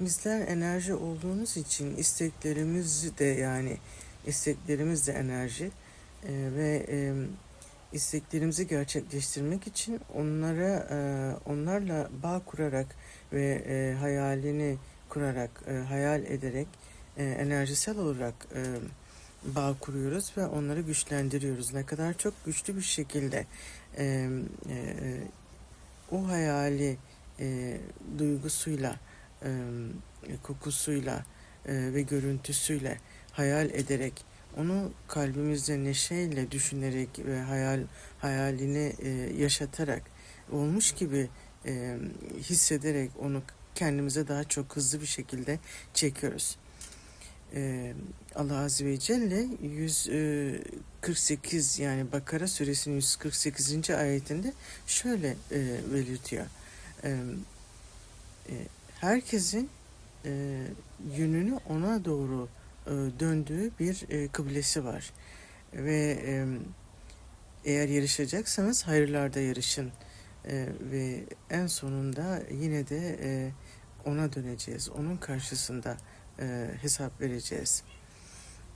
Bizler enerji olduğumuz için isteklerimiz de yani isteklerimiz de enerji Ee, ve e, isteklerimizi gerçekleştirmek için onlara e, onlarla bağ kurarak ve e, hayalini kurarak e, hayal ederek e, enerjisel olarak e, bağ kuruyoruz ve onları güçlendiriyoruz. Ne kadar çok güçlü bir şekilde e, e, o hayali e, duygusuyla, e, kokusuyla e, ve görüntüsüyle hayal ederek onu kalbimizde neşeyle düşünerek ve hayal hayalini e, yaşatarak olmuş gibi e, hissederek onu kendimize daha çok hızlı bir şekilde çekiyoruz. Allah Azze ve Celle 148 yani Bakara suresinin 148. ayetinde şöyle belirtiyor. Herkesin e, yönünü ona doğru e, döndüğü bir e, kıblesi var. Ve e, eğer yarışacaksanız hayırlarda yarışın. E, ve en sonunda yine de e, ona döneceğiz. Onun karşısında e, hesap vereceğiz.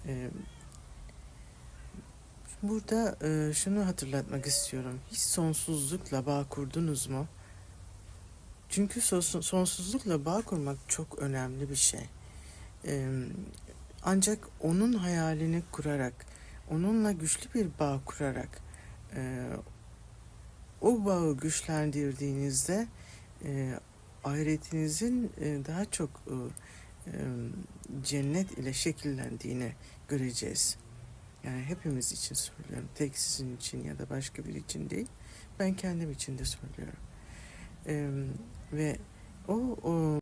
E, burada e, şunu hatırlatmak istiyorum. Hiç sonsuzlukla bağ kurdunuz mu? Çünkü sonsuzlukla bağ kurmak çok önemli bir şey. Ancak onun hayalini kurarak, onunla güçlü bir bağ kurarak, o bağı güçlendirdiğinizde e, ahiretinizin daha çok cennet ile şekillendiğini göreceğiz. Yani hepimiz için söylüyorum. Tek sizin için ya da başka biri için değil. Ben kendim için de söylüyorum. Ve o, o